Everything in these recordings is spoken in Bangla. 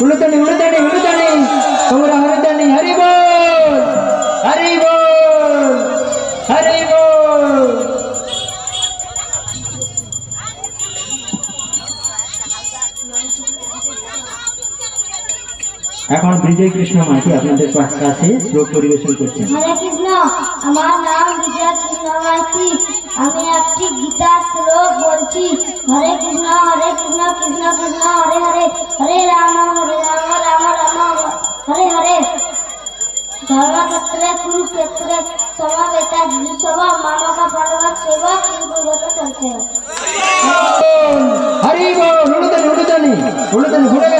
Ulu ulu ulu এখন বিজয় কৃষ্ণ মাঝি আপনাদের কাছে শ্লোক পরিবেশন করছেন হরে কৃষ্ণ আমার নাম বিজয় কৃষ্ণ মাইতি আমি একটি গীতা শ্লোক বলছি হরে কৃষ্ণ হরে কৃষ্ণ কৃষ্ণ কৃষ্ণ হরে হরে হরে রাম হরে রাম রাম রাম হরে হরে ধর্মক্ষেত্রে কুরুক্ষেত্রে সমাবেতা সভা মানকা পাণ্ডবা সেবা কিংকুগত চলছে হরি বল উলুদানি ভুলে গেছেন নাকি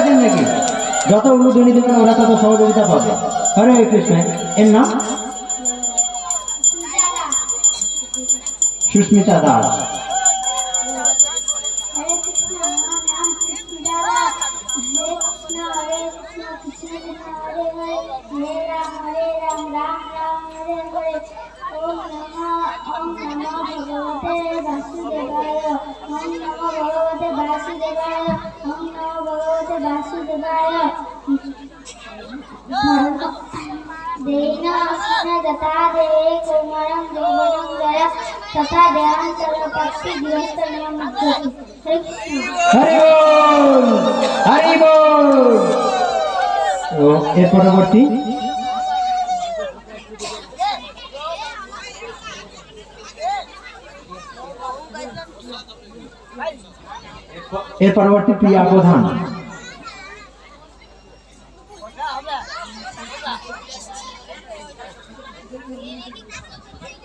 যত উলুদানি দেবেন ওরা তত সহযোগিতা পাবে। হরে কৃষ্ণ। এর নাম? সুস্মিতা দাস। ওম নমঃ ওম নমঃ ভগবতে বাসুদেবায় ওম নমঃ ভগবতে বাসুদেবায় ওম নমঃ ভগবতে বাসুদেবায় দেহিন কৃষ্ণ যথা দেহে কৌমারম যৌবনম জয় তথা দেহান্তর পক্ষি গৃহস্থ নিয়ম হরে কৃষ্ণ হরি বল হরি বল তো এর পরবর্তী এর পরবর্তী প্রিয়া প্রধান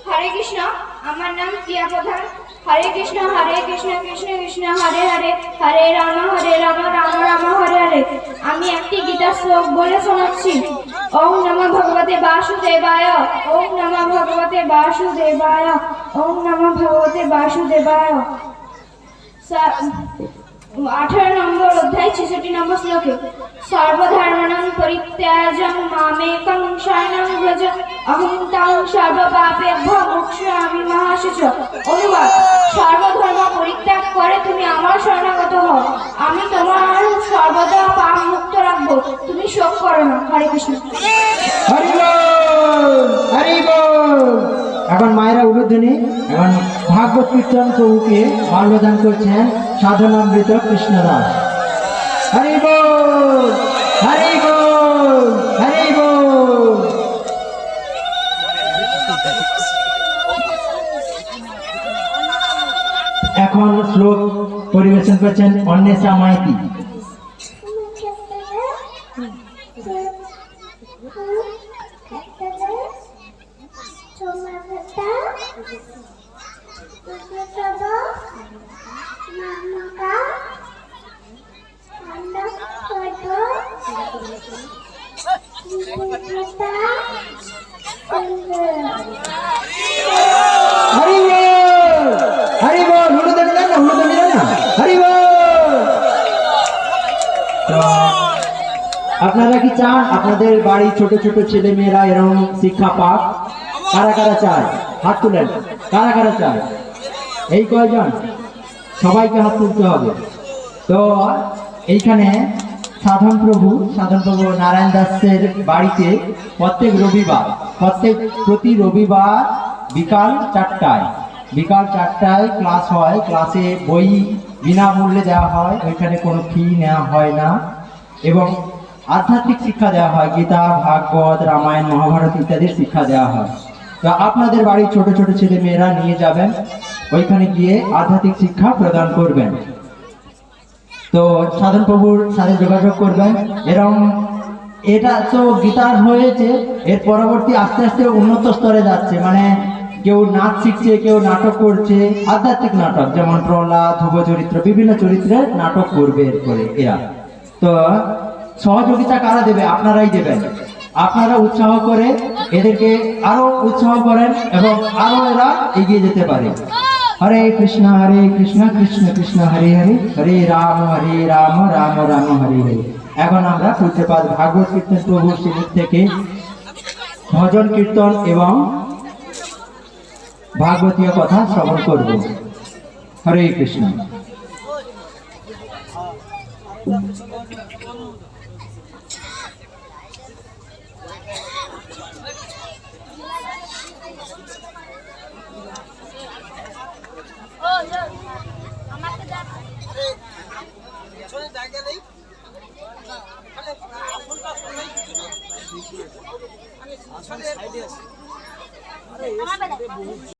হরে কৃষ্ণ আমার নাম প্রিয়া প্রধান। হরে কৃষ্ণ হরে কৃষ্ণ কৃষ্ণ কৃষ্ণ, হরে হরে। হরে রাম হরে রাম রাম রাম, হরে হরে। আমি একটি গীতা শ্লোক বলে শোনাচ্ছি। ওম নম ভগবতে বাসুদেবায়, ওম নম ভগবতে বাসুদেবায়, ওম নম ভগবতে বাসুদেবায়। আঠারো নম্বর অধ্যায় ছেষট্টি নম্বর শ্লোকে, সর্বধর্মাণং পরিত্যাজং মামেকং শরণং ব্রজ অহং তাং সর্বপাপেভ্য মোক্ষামি মহাশুচ। অনুবাদ, সর্বধর্ম পরিত্যাগ করে তুমি আমার শরণাগত হও। আমি তোমার সর্বদা পাপ মুক্ত রাখব। তুমি শোক করো না। হরে কৃষ্ণ। হরি বল হরি বল। এখন মায়েরা উলুধ্বনি এখন ভাগবত কীর্তন প্রভুকে মাল্যদান করছেন সাধনামৃত কৃষ্ণ দাস হরি হরি হরি এখন শ্লোক পরিবেশন করছেন অন্বেষা মাইতি। হরি বল হরি বল হুলুদানি দেন না হুলুদানি দেন না হরি বল তো আপনারা কি চান আপনাদের বাড়ি ছোট ছোট ছেলে মেয়েরা এরকম শিক্ষা পাক কারা কারা চায়? হাত তুলেন। কারা কারা চায়? এই কয়জন? সবাইকে হাত তুলতে হবে। তো এইখানে সাধন প্রভু সাধন প্রভু নারায়ণ দাসের বাড়িতে প্রত্যেক রবিবার, প্রত্যেক, প্রতি রবিবার বিকাল চারটায় বিকাল চারটায় ক্লাস হয়। ক্লাসে বই বিনামূল্যে দেওয়া হয়। ওইখানে কোনো ফি নেওয়া হয় না। এবং আধ্যাত্মিক শিক্ষা দেওয়া হয়। গীতা, ভাগবত, রামায়ণ, মহাভারত ইত্যাদির শিক্ষা দেওয়া হয়। তো আপনাদের বাড়ির ছোট ছোট ছেলে মেয়েরা নিয়ে যাবেন। ওইখানে গিয়ে আধ্যাত্মিক শিক্ষা প্রদান করবেন। তো সাধন প্রভুর সাথে যোগাযোগ করবেন। এরকম এটা তো গীতার হয়েছে এর পরবর্তী আস্তে আস্তে উন্নত স্তরে যাচ্ছে। মানে কেউ নাচ শিখছে, কেউ নাটক করছে, আধ্যাত্মিক নাটক, যেমন প্রহ্লাদ, ধ্রুব চরিত্র, বিভিন্ন চরিত্রের নাটক করবে এরপরে এরা। তো সহযোগিতা কারা দেবে? আপনারাই দেবেন। আপনারা উৎসাহ করে এদেরকে আরও উৎসাহ করেন এবং আরও এরা এগিয়ে যেতে পারে। হরে কৃষ্ণ হরে কৃষ্ণ কৃষ্ণ কৃষ্ণ, হরে হরে হরে রাম হরে রাম রাম রাম, হরে হরে। এখন আমরা পূজ্যপাদ ভাগবত কীর্তন প্রভুর শ্রীমুখ থেকে ভজন কীর্তন এবং ভাগবতীয় কথা শ্রবণ করব। হরে কৃষ্ণ। সাইডে আছে আরে এই সাইডে বহুত